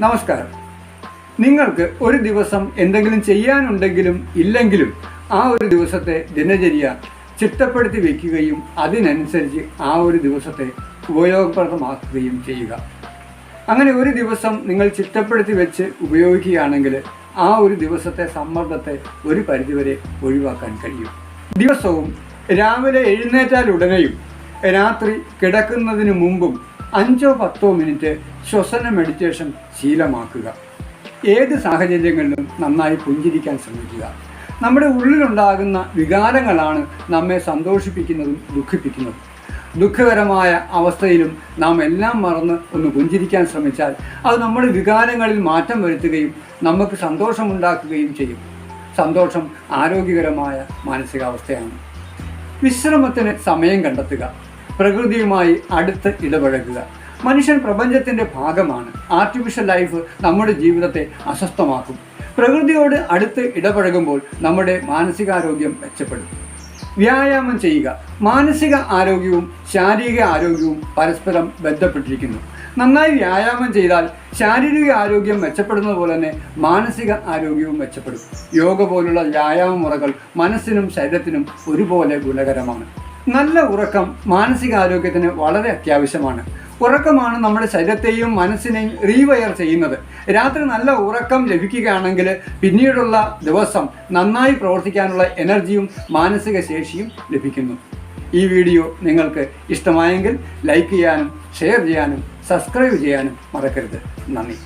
നമസ്കാരം. നിങ്ങൾക്ക് ഒരു ദിവസം എന്തെങ്കിലും ചെയ്യാനുണ്ടെങ്കിലും ഇല്ലെങ്കിലും ആ ഒരു ദിവസത്തെ ദിനചര്യ ചിട്ടപ്പെടുത്തി വയ്ക്കുകയും അതിനനുസരിച്ച് ആ ഒരു ദിവസത്തെ ഉപയോഗപ്രദമാക്കുകയും ചെയ്യുക. അങ്ങനെ ഒരു ദിവസം നിങ്ങൾ ചിട്ടപ്പെടുത്തി വെച്ച് ഉപയോഗിക്കുകയാണെങ്കിൽ ആ ഒരു ദിവസത്തെ സമ്മർദ്ദത്തെ ഒരു പരിധിവരെ ഒഴിവാക്കാൻ കഴിയും. ദിവസവും രാവിലെ എഴുന്നേറ്റാൽ ഉടനെയും രാത്രി കിടക്കുന്നതിന് മുമ്പും അഞ്ചോ പത്തോ മിനിറ്റ് ശ്വസന മെഡിറ്റേഷൻ ശീലമാക്കുക. ഏത് സാഹചര്യങ്ങളിലും നന്നായി പുഞ്ചിരിക്കാൻ ശ്രമിക്കുക. നമ്മുടെ ഉള്ളിലുണ്ടാകുന്ന വികാരങ്ങളാണ് നമ്മെ സന്തോഷിപ്പിക്കുന്നതും ദുഃഖിപ്പിക്കുന്നതും. ദുഃഖകരമായ അവസ്ഥയിലും നാം എല്ലാം മറന്ന് ഒന്ന് പുഞ്ചിരിക്കാൻ ശ്രമിച്ചാൽ അത് നമ്മുടെ വികാരങ്ങളിൽ മാറ്റം വരുത്തുകയും നമുക്ക് സന്തോഷമുണ്ടാക്കുകയും ചെയ്യും. സന്തോഷം ആരോഗ്യകരമായ മാനസികാവസ്ഥയാണ്. വിശ്രമത്തിന് സമയം കണ്ടെത്തുക. പ്രകൃതിയുമായി അടുത്ത് ഇടപഴകുക. മനുഷ്യൻ പ്രപഞ്ചത്തിന്റെ ഭാഗമാണ്. ആർട്ടിഫിഷ്യൽ ലൈഫ് നമ്മുടെ ജീവിതത്തെ അസ്വസ്ഥമാക്കും. പ്രകൃതിയോട് അടുത്ത് ഇടപഴകുമ്പോൾ നമ്മുടെ മാനസികാരോഗ്യം മെച്ചപ്പെടും. വ്യായാമം ചെയ്യുക. മാനസിക ആരോഗ്യവും ശാരീരിക ആരോഗ്യവും പരസ്പരം ബന്ധപ്പെട്ടിരിക്കുന്നു. നന്നായി വ്യായാമം ചെയ്താൽ ശാരീരിക ആരോഗ്യം മെച്ചപ്പെടുന്നത് പോലെ തന്നെ മാനസിക ആരോഗ്യവും മെച്ചപ്പെടും. യോഗ പോലുള്ള വ്യായാമ മുറകൾ മനസ്സിനും ശരീരത്തിനും ഒരുപോലെ ഗുണകരമാണ്. നല്ല ഉറക്കം മാനസികാരോഗ്യത്തിന് വളരെ അത്യാവശ്യമാണ്. ഉറക്കമാണ് നമ്മുടെ ശരീരത്തെയും മനസ്സിനെയും റീവയർ ചെയ്യുന്നത്. രാത്രി നല്ല ഉറക്കം ലഭിക്കുകയാണെങ്കിൽ പിന്നീടുള്ള ദിവസം നന്നായി പ്രവർത്തിക്കാനുള്ള എനർജിയും മാനസിക ശേഷിയും ലഭിക്കുന്നു. ഈ വീഡിയോ നിങ്ങൾക്ക് ഇഷ്ടമായെങ്കിൽ ലൈക്ക് ചെയ്യാനും ഷെയർ ചെയ്യാനും സബ്സ്ക്രൈബ് ചെയ്യാനും മറക്കരുത്. നന്ദി.